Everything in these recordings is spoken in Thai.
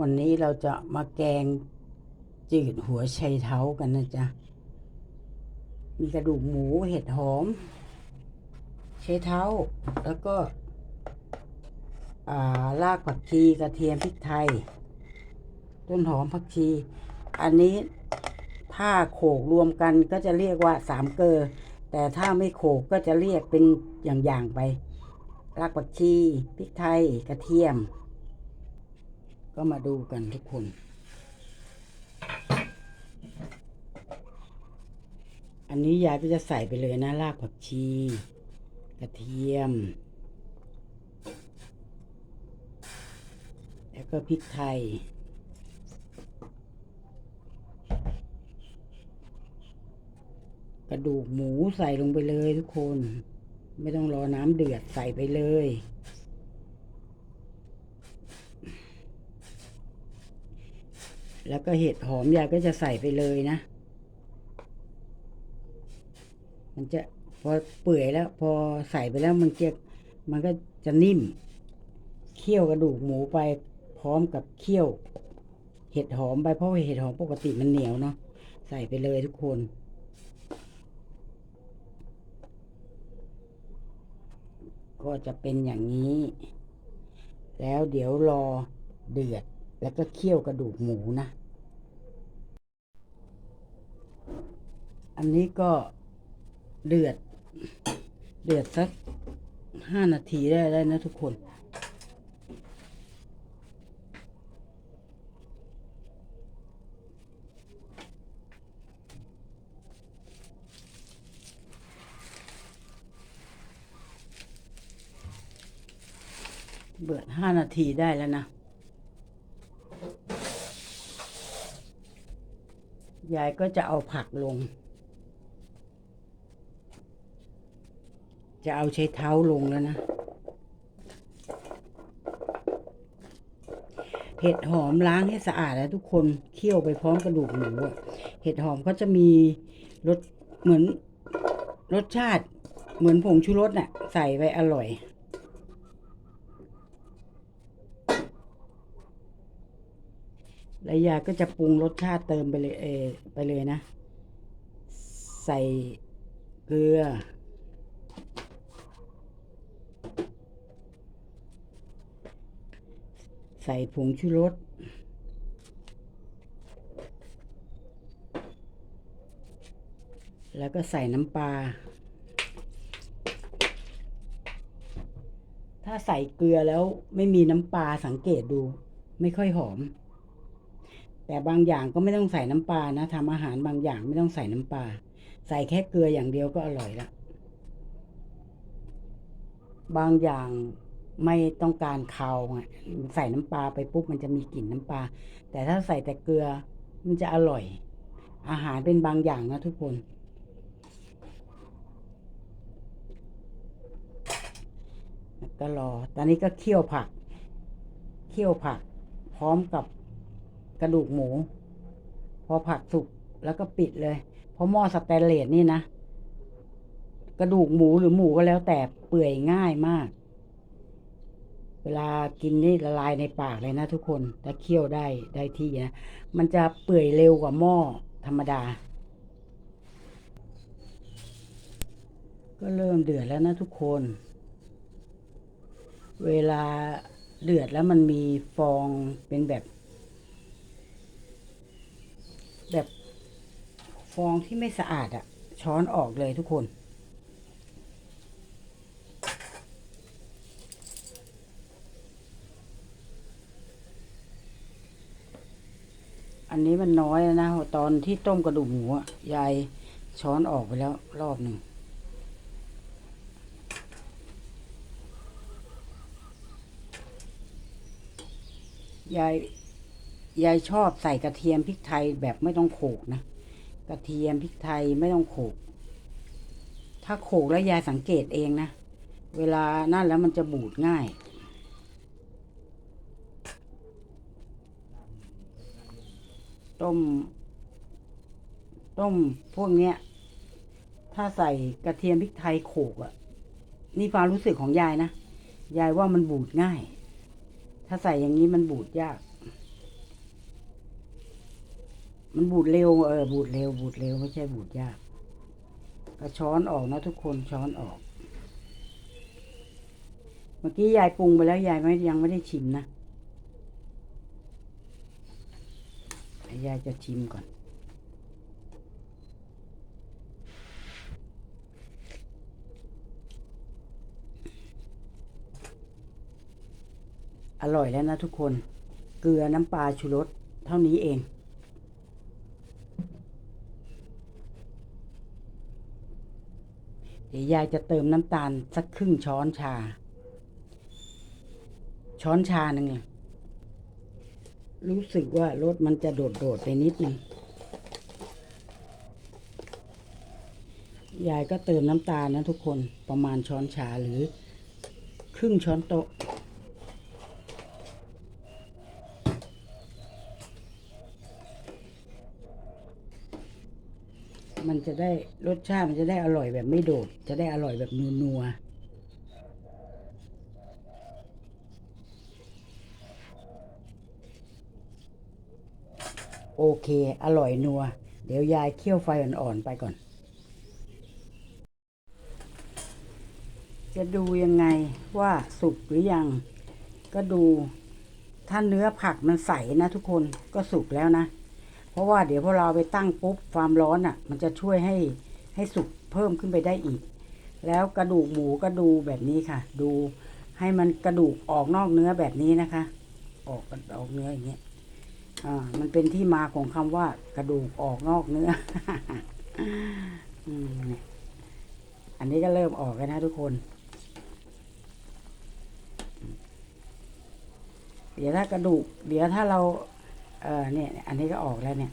วันนี้เราจะมาแกงจืดหัวไชเท้ากันนะจ๊ะ มีกระดูกหมูเห็ดหอมไชเท้า แล้วก็ารากผักชีกระเทียมพริกไทย ต้นหอมผักชี อันนี้ถ้าโขกรวมกันก็จะเรียกว่าสามเกลอแต่ถ้าไม่โขกก็จะเรียกเป็นอย่างๆไป รากผักชีพริกไทยกระเทียม ก็มาดูกันทุกคน อันนี้ยายก็จะใส่ไปเลยนะรากผักชี กระเทียม แล้วก็พริกไทย กระดูกหมูใส่ลงไปเลยทุกคน ไม่ต้องรอน้ำเดือดใส่ไปเลย แล้วก็เห็ดหอมยายก็จะใส่ไปเลยนะ มันจะพอเปื่อยแล้ว พอใส่ไปแล้วมันจะมันก็จะนิ่ม เคี่ยวกระดูกหมูไปพร้อมกับเคี่ยว เห็ดหอมไปเพราะเห็ดหอมปกติมันเหนียวเนาะใส่ไปเลยทุกคนก็จะเป็นอย่างนี้ แล้วเดี๋ยวรอเดือด แล้วก็เคี่ยวกระดูกหมูนะ อันนี้ก็เดือด เดือดสักห้านาทีได้ได้นะทุกคน เบิดห้านาทีได้แล้วนะ ยายก็จะเอาผักลง จะเอาใช้เท้าลงแล้วนะ เห็ดหอมล้างให้สะอาดแล้วทุกคนเคี่ยวไปพร้อมกระดูกหมูอะเห็ดหอมก็จะมีรสเหมือนรสชาติเหมือนผงชูรสน่ะ ใส่ไปอร่อย แล้วยาก็จะปรุงรสชาติเติมไปเลยเอไปเลยนะ ใส่เกลือ ใส่ผงชูรสแล้วก็ใส่น้ำปลา ถ้าใส่เกลือแล้วไม่มีน้ำปลาสังเกตดู ไม่ค่อยหอม แต่บางอย่างก็ไม่ต้องใส่น้ำปลานะทำอาหารบางอย่างไม่ต้องใส่น้ำปลา ใส่แค่เกลืออย่างเดียวก็อร่อยละ บางอย่าง ไม่ต้องการคาวไงใส่น้ำปลาไปปุ๊บมันจะมีกลิ่นน้ำปลา แต่ถ้าใส่แต่เกลือมันจะอร่อย อาหารเป็นบางอย่างนะทุกคน ก็รอ ตอนนี้ก็เคี่ยวผัก เคี่ยวผัก พร้อมกับกระดูกหมู พอผักสุกแล้วก็ปิดเลย เพราะหม้อสแตนเลสนี่นะ กระดูกหมูหรือหมูก็แล้วแต่เปื่อยง่ายมาก เวลากินนี่ละลายในปากเลยนะทุกคนถ้าเคี่ยวได้ได้ที่นะ มันจะเปื่อยเร็วกว่าหม้อธรรมดา ก็เริ่มเดือดแล้วนะทุกคน เวลาเดือดแล้วมันมีฟองเป็นแบบ แบบฟองที่ไม่สะอาดอะ่ะช้อนออกเลยทุกคน อันนี้มันน้อยแล้วนะตอนที่ต้มกระดูกหมูยายช้อนออกไปแล้วรอบหนึ่งยายยายชอบใส่กระเทียมพริกไทยแบบไม่ต้องโขกนะกระเทียมพริกไทยไม่ต้องโขก ถ้าโขกแล้วยายสังเกตเองนะ เวลานั่นแล้วมันจะบูดง่าย ต้ม ต้มพวกเนี้ย ถ้าใส่กระเทียมพริกไทยโขกอะ่ะ นี่ความรู้สึกของยายนะ ยายว่ามันบูดง่าย ถ้าใส่อย่างนี้มันบูดยาก มันบูดเร็ว เออ บูดเร็ว บูดเร็วไม่ใช่บูดยากก็ช้อนออกนะทุกคนช้อนออก เมื่อกี้ยายปรุงไปแล้วยายไม่ยังไม่ได้ชิมนะ ยายจะชิมก่อน อร่อยแล้วนะทุกคน เกลือน้ำปลาชูรสเท่านี้เองเดี๋ยวยายจะเติมน้ำตาลสักครึ่งช้อนชา ช้อนชาหนึ่งเลย รู้สึกว่ารสมันจะโดดๆไปนิดนึงยายก็เติมน้ำตาลนะทุกคนประมาณช้อนชาหรือ ครึ่งช้อนโต๊ะ มันจะได้รสชาติมันจะได้อร่อยแบบไม่โดด จะได้อร่อยแบบนัวๆ โอเค อร่อยนัว เดี๋ยวยายเคี่ยวไฟอ่อนๆไปก่อน จะดูยังไงว่าสุกหรือยัง ก็ดูถ้าเนื้อผักมันใสนะทุกคนก็สุกแล้วนะ เพราะว่าเดี๋ยวพอเราไปตั้งปุ๊บความร้อนอะ่ะ มันจะช่วยให้ให้สุกเพิ่มขึ้นไปได้อีก แล้วกระดูกหมูก็ดูแบบนี้ค่ะ ดูให้มันกระดูกออกนอกเนื้อแบบนี้นะคะ ออกออกเนื้ออย่างเงี้ย อ่ามันเป็นที่มาของคำว่ากระดูกออกนอกเนื้ออันนี้ก็เริ่มออกแล้วนะทุกคน เดี๋ยวถ้ากระดูก เดี๋ยวถ้าเรา เออเนี่ย อันนี้ก็ออกแล้วเนี่ย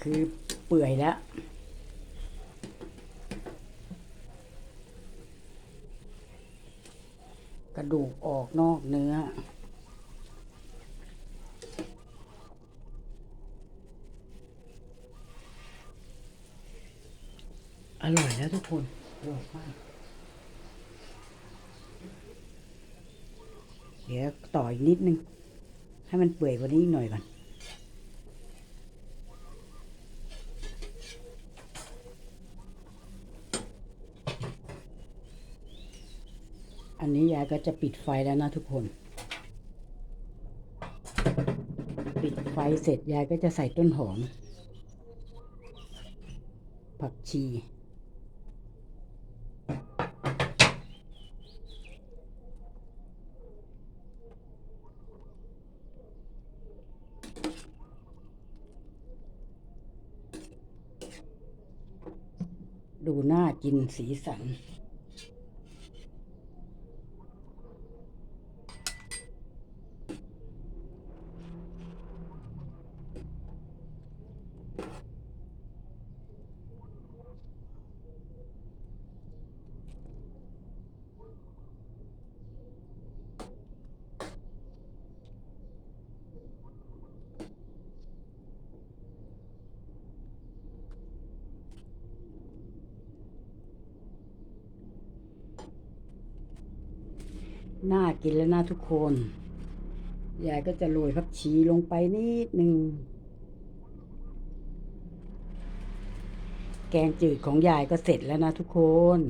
คือเปื่อยแล้วกระดูกออกนอกเนื้อ อร่อยแล้วทุกคนอร่อยมาก เดี๋ยวต่ออีกนิดนึง ให้มันเปื่อยกว่านี้หน่อยก่อนอันนี้ยายก็จะปิดไฟแล้วนะทุกคน ปิดไฟเสร็จยายก็จะใส่ต้นหอม ผักชี ดูน่ากินสีสัน น่ากินแล้วนะทุกคน ยายก็จะโรยผักชีลงไปนิดหนึ่ง แกงจืดของยายก็เสร็จแล้วนะทุกคน